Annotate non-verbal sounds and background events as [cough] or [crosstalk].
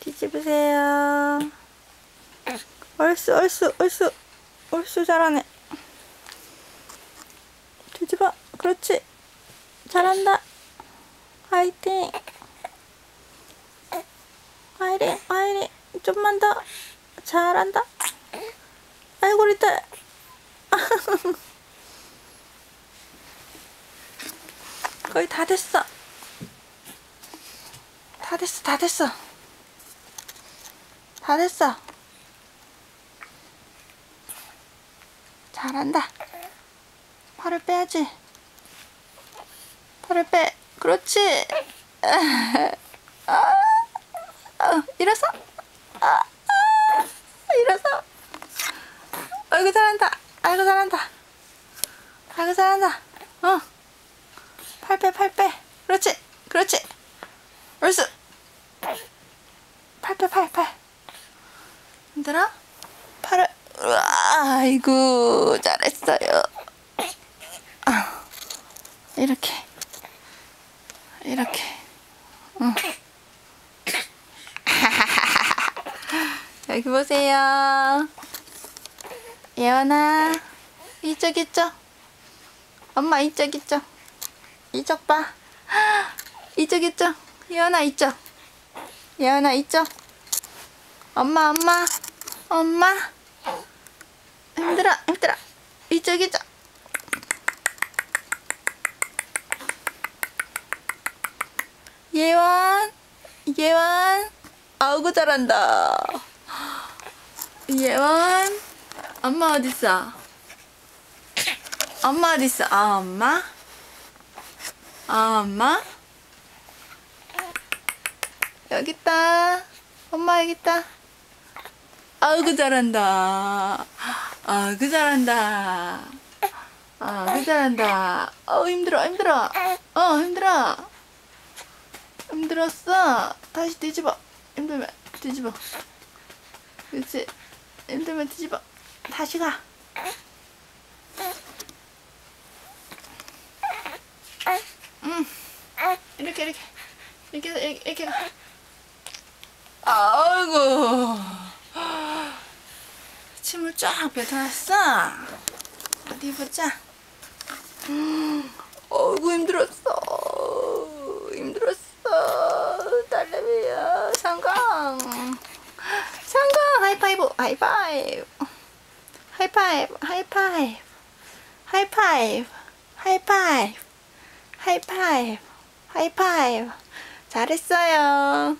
뒤집으세요. 얼쑤, 얼쑤, 얼쑤. 얼쑤 잘하네. 뒤집어. 그렇지. 잘한다. 화이팅. 아이리, 아이리. 좀만 더. 잘한다. 아이고, 우리 딸. 거의 다 됐어. 다 됐어, 다 됐어. 다 됐어. 잘한다. 팔을 빼야지. 팔을 빼. 그렇지. 아, 아, 일어서. 아, 아, 일어서. 아이고 잘한다. 아이고 잘한다. 아이고 잘한다. 어. 팔 빼, 팔 빼. 그렇지. 옳스. 팔 빼, 팔, 팔. 힘들어? 팔을, 우와, 아이고, 잘했어요. 아, 이렇게. 이렇게. 응. [laughs] 여기 보세요. 예원아, 이쪽, 이쪽. 엄마, 이쪽, 이쪽. 이쪽 봐. [gasps] 이쪽, 이쪽. 예원아, 이쪽. 예원아, 이쪽. 엄마, 엄마. 엄마. 힘들어, 힘들어. 이쪽, 이쪽. 예원. 예원. 아우고 잘한다. 예원. 엄마 어딨어? 엄마 어딨어? 아, 엄마? 아, 엄마? 여기 있다. 엄마 여기 있다. 아이고 잘한다. 아이고 잘한다. 아이고 잘한다. 어 힘들어 힘들어. 어 힘들어. 힘들었어. 다시 뒤집어. 힘들면 뒤집어. 그렇지. 힘들면 뒤집어. 다시 가. 응. 이렇게 이렇게 이렇게 이렇게 가. 아이고 물 쫙 뱉어놨어. 어디 보자. 음, 어이구 힘들었어. 힘들었어. 딸내미야. 상강. 상강 하이파이브 하이파이브. 하이파이브 하이파이브. 하이파이브 하이파이브. 하이파이브 하이파이브. 잘했어요.